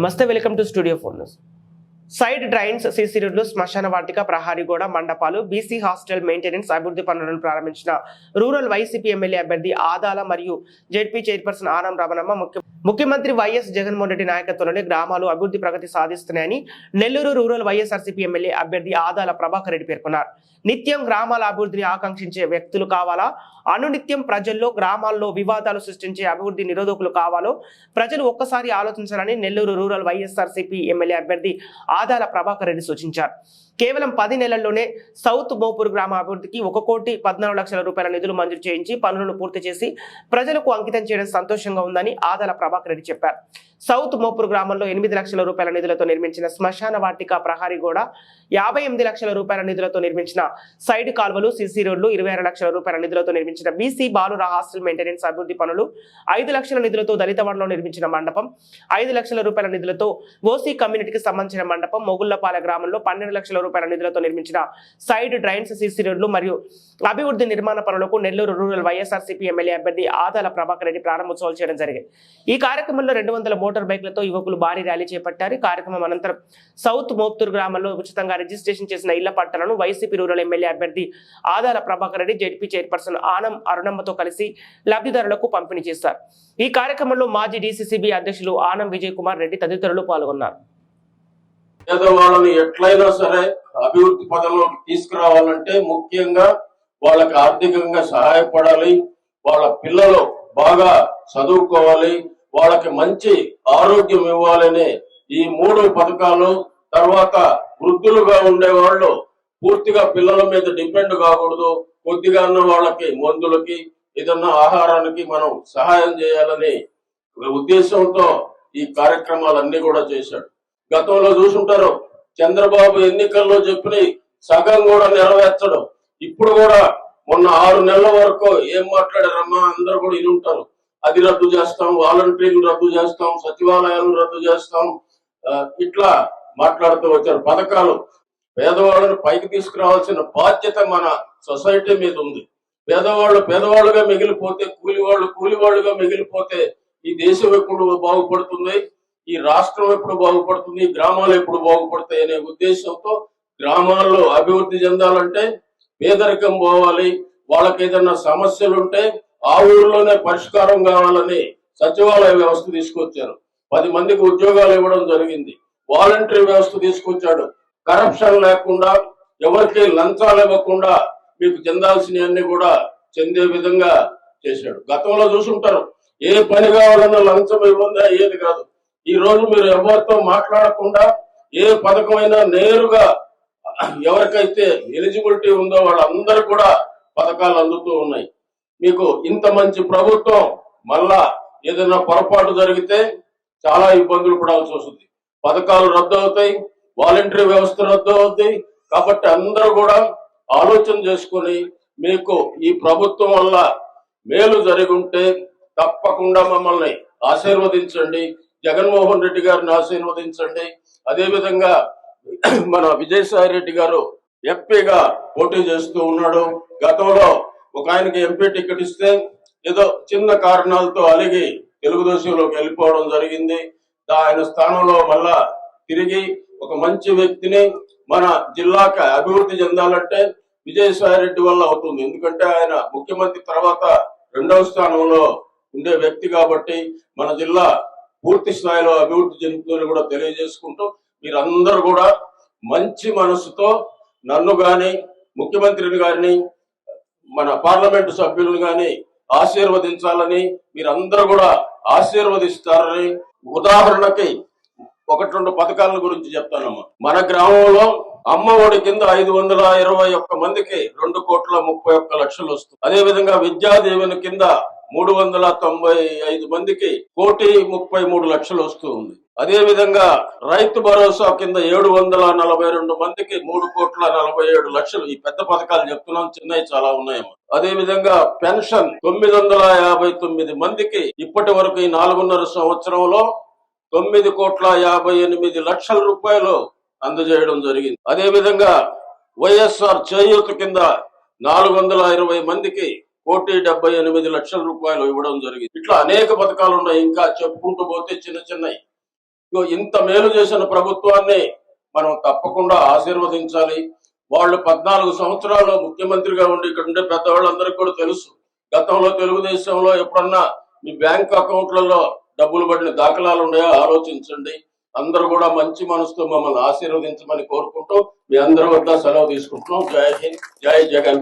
నమస్తే welcome to studio phone news. Side drains CC రోడ్లు శ్మశాన వాటిక ప్రహారీగూడ మండపాలు బీసీ హాస్టల్ మెయింటెనెన్స్ అభివృద్ధి పనులను ప్రారంభించిన రూరల్ వైసీపీ ఎమ్మెల్యే అభ్యర్థి ఆదాల మరియు జెడ్పీ చైర్పర్సన్ ఆనం రమణమ్మ ముఖ్య ముఖ్యమంత్రి వైఎస్ జగన్మోహన్ రెడ్డి నాయకత్వంలోనే గ్రామాలు అభివృద్ధి ప్రగతి సాధిస్తున్నాయని నెల్లూరు రూరల్ వైఎస్ఆర్సీపీ ఎమ్మెల్యే అభ్యర్థి ఆదాల ప్రభాకర్ రెడ్డి పేర్కొన్నారు. నిత్యం గ్రామాల అభివృద్ధిని ఆకాంక్షించే వ్యక్తులు కావాలా? అనునిత్యం ప్రజల్లో గ్రామాల్లో వివాదాలు సృష్టించే అభివృద్ధి నిరోధకులు కావాలో? ప్రజలు ఒక్కసారి ఆలోచించాలని నెల్లూరు రూరల్ వైఎస్ఆర్సీపీ ఎమ్మెల్యే అభ్యర్థి ఆదాల ప్రభాకర్ రెడ్డి సూచించారు. కేవలం పది నెలల్లోనే సౌత్ బోపూర్ గ్రామ అభివృద్ధికి ఒక కోటి పద్నాలుగు లక్షల రూపాయల నిధులు మంజూరు చేయించి పనులను పూర్తి చేసి ప్రజలకు అంకితం చేయడం సంతోషంగా ఉందని ఆదాల ప్రభాకర్ రెడ్డి చెప్పారు. సౌత్ మోపూర్ గ్రామంలో ఎనిమిది లక్షల రూపాయల నిధులతో నిర్మించిన శ్మశాన వాటిక ప్రహారీ గోడ యాభై ఎనిమిది లక్షల రూపాయల నిధులతో నిర్మించిన సైడ్ కాల్వలు సిసి రోడ్లు ఇరవై ఆరు లక్షల రూపాయల నిధులతో నిర్మించిన బీసీ బాలుర హాస్టల్ మెయింటెనెన్స్ అభివృద్ధి పనులు ఐదు లక్షల నిధులతో దళితవాడలో నిర్మించిన మండపం ఐదు లక్షల రూపాయల నిధులతో ఓసీ కమ్యూనిటీకి సంబంధించిన మండపం మొగుళ్ళపాల గ్రామంలో పన్నెండు లక్షల రూపాయల నిధులతో నిర్మించిన సైడ్ డ్రైన్స్ సిసి రోడ్లు మరియు అభివృద్ధి నిర్మాణ పనులకు నెల్లూరు రూరల్ వైఎస్ఆర్సీపీ ఎమ్మెల్యే అభ్యర్థి ఆదాల ప్రభాకర్ రెడ్డి ప్రారంభోత్సవాలు చేయడం జరిగింది. ఈ కార్యక్రమంలో రెండు వందల మోటార్ బైక్లతో యువకులు భారీ ర్యాలీ చేపట్టారు. కార్యక్రమం అనంతరం సౌత్ మోప్తూరు గ్రామంలో ఉచితంగా రిజిస్ట్రేషన్ చేసిన ఇళ్ళ పట్టాలను వైసీపీ రూరల్ ఎమ్మెల్యే అభ్యర్థి ఆదాల ప్రభాకర్ రెడ్డి జడ్పీ చైర్పర్సన్ ఆనం అరుణమ్మతో కలిసి లబ్ధిదారులకు పంపిణీ చేశారు. ఈ కార్యక్రమంలో మాజీ డీసీసీబీ అధ్యక్షులు ఆనం విజయ్ కుమార్ రెడ్డి తదితరులు పాల్గొన్నారు. పేదవాళ్ళని ఎట్లయినా సరే అభివృద్ధి పదంలోకి తీసుకురావాలంటే ముఖ్యంగా వాళ్ళకి ఆర్థికంగా సహాయపడాలి. వాళ్ళ పిల్లలు బాగా చదువుకోవాలి. వాళ్ళకి మంచి ఆరోగ్యం ఇవ్వాలని ఈ మూడు పథకాలు తర్వాత వృద్ధులుగా ఉండే వాళ్ళు పూర్తిగా పిల్లల మీద డిపెండ్ కాకూడదు. కొద్దిగా ఉన్న వాళ్ళకి మందులకి ఏదన్నా ఆహారానికి మనం సహాయం చేయాలని ఉద్దేశంతో ఈ కార్యక్రమాలన్నీ కూడా చేశాడు. గతంలో చూసుంటారు. చంద్రబాబు ఎన్నికల్లో చెప్పిన సగం కూడా నెరవేర్చడం. ఇప్పుడు కూడా మొన్న ఆరు నెలల వరకు ఏం మాట్లాడారమ్మా? అందరూ కూడా ఇది ఉంటారు అది రద్దు చేస్తాం వాలంటీర్లు రద్దు చేస్తాం సచివాలయాలను రద్దు చేస్తాం. ఇట్లా మాట్లాడుతూ వచ్చారు. పథకాలు పేదవాళ్ళని పైకి తీసుకురావాల్సిన బాధ్యత మన సొసైటీ మీద ఉంది. పేదవాళ్ళు పేదవాళ్ళుగా మిగిలిపోతే కూలివాళ్ళు కూలివాళ్ళుగా మిగిలిపోతే ఈ దేశం ఎప్పుడు బాగుపడుతుంది? ఈ రాష్ట్రం ఎప్పుడు బాగుపడుతుంది ఈ గ్రామాలు ఎప్పుడు బాగుపడతాయి అనే ఉద్దేశంతో గ్రామాల్లో అభివృద్ధి చెందాలంటే పేదరికం పోవాలి వాళ్ళకి ఏదైనా సమస్యలు ఉంటే ఆ ఊర్లోనే పరిష్కారం కావాలని సచివాలయ వ్యవస్థ తీసుకొచ్చారు. పది మందికి ఉద్యోగాలు ఇవ్వడం జరిగింది. వాలంటరీ వ్యవస్థ తీసుకొచ్చాడు. కరప్షన్ లేకుండా ఎవరికి లంచాలు ఇవ్వకుండా మీకు చెందాల్సినవన్నీ కూడా చెందే విధంగా చేశాడు. గతంలో చూసుంటారు. ఏ పని కావాలన్నా లంచం ఇవ్వందా ఏది కాదు. ఈ రోజు మీరు ఎవరితో మాట్లాడకుండా ఏ పథకమైనా నేరుగా ఎవరికైతే ఎలిజిబిలిటీ ఉందో వాళ్ళందరూ కూడా పథకాలు అందుతూ ఉన్నాయి. మీకు ఇంత మంచి ప్రభుత్వం మళ్ళా ఏదైనా పొరపాటు జరిగితే చాలా ఇబ్బందులు పడాల్సి వస్తుంది. పథకాలు రద్దు అవుతాయి వాలంటరీ వ్యవస్థ రద్దు అవుతాయి కాబట్టి అందరూ కూడా ఆలోచన చేసుకొని మీకు ఈ ప్రభుత్వం వల్ల మేలు జరిగి ఉంటే తప్పకుండా మమ్మల్ని ఆశీర్వదించండి. జగన్మోహన్ రెడ్డి గారిని ఆశీర్వదించండి. అదేవిధంగా మన విజయసాయి రెడ్డి గారు ఎంపీగా పోటీ చేస్తూ ఉన్నాడు. గతంలో ఒక ఆయనకి ఎంపీ టికెట్ ఇస్తే ఏదో చిన్న కారణాలతో అలిగి తెలుగుదేశంలోకి వెళ్ళిపోవడం జరిగింది. ఆయన స్థానంలో మళ్ళా తిరిగి ఒక మంచి వ్యక్తిని మన జిల్లాకి అభివృద్ధి చెందాలంటే విజయసాయి రెడ్డి వల్ల అవుతుంది. ఎందుకంటే ఆయన ముఖ్యమంత్రి తర్వాత రెండవ స్థానంలో ఉండే వ్యక్తి కాబట్టి మన జిల్లా పూర్తి స్థాయిలో అభివృద్ధి చెందుతుందని కూడా తెలియజేసుకుంటూ మీరందరూ కూడా మంచి మనసుతో నన్ను గాని ముఖ్యమంత్రిని కానీ మన పార్లమెంటు సభ్యులను గాని ఆశీర్వదించాలని మీరందరూ కూడా ఆశీర్వదిస్తారని ఉదాహరణకి ఒకటి రెండు పథకాల గురించి చెప్తానమ్మా. మన గ్రామంలో అమ్మ ఒడి కింద ఐదు వందల ఇరవై ఒక్క మందికి రెండు కోట్ల ముప్పై ఒక్క లక్షలు వస్తుంది. అదే విధంగా విద్యా దీవెన కింద మూడు వందల తొంభై ఐదు మందికి కోటి ముప్పై మూడు లక్షలు వస్తూ ఉంది. అదే విధంగా రైతు భరోసా కింద ఏడు వందల నలభై రెండు మందికి మూడు కోట్ల నలభై ఏడు లక్షలు ఈ పెద్ద పథకాలు చెప్తున్నాం. చిన్నవి చాలా ఉన్నాయేమో. అదే విధంగా పెన్షన్ తొమ్మిది వందల యాభై తొమ్మిది మందికి ఇప్పటి వరకు ఈ నాలుగున్నర సంవత్సరంలో తొమ్మిది కోట్ల యాభై ఎనిమిది లక్షల రూపాయలు అందజేయడం జరిగింది. అదే విధంగా వైఎస్ఆర్ చేయూత కింద నాలుగు వందల ఇరవై మందికి కోటి డెబ్బై ఎనిమిది లక్షల రూపాయలు ఇవ్వడం జరిగింది. ఇట్లా అనేక పథకాలు ఉన్నాయి. ఇంకా చెప్పుకుంటూ పోతే చిన్న చిన్నవి. ఇంత మేలు చేసిన ప్రభుత్వాన్ని మనం తప్పకుండా ఆశీర్వదించాలి. వాళ్ళు పద్నాలుగు సంవత్సరాలు ముఖ్యమంత్రిగా ఉండి ఇక్కడ ఉండే పెద్దవాళ్ళందరికీ కూడా తెలుసు. గతంలో తెలుగుదేశంలో ఎప్పుడన్నా మీ బ్యాంక్ అకౌంట్లలో డబ్బులు పడిన దాఖలాలు ఉన్నాయో? ఆలోచించండి. అందరూ కూడా మంచి మనసుతో మమ్మల్ని ఆశీర్వదించమని కోరుకుంటూ మీ అందరి వద్ద సెలవు తీసుకుంటున్నాం. జై హింద్ జై జగన్.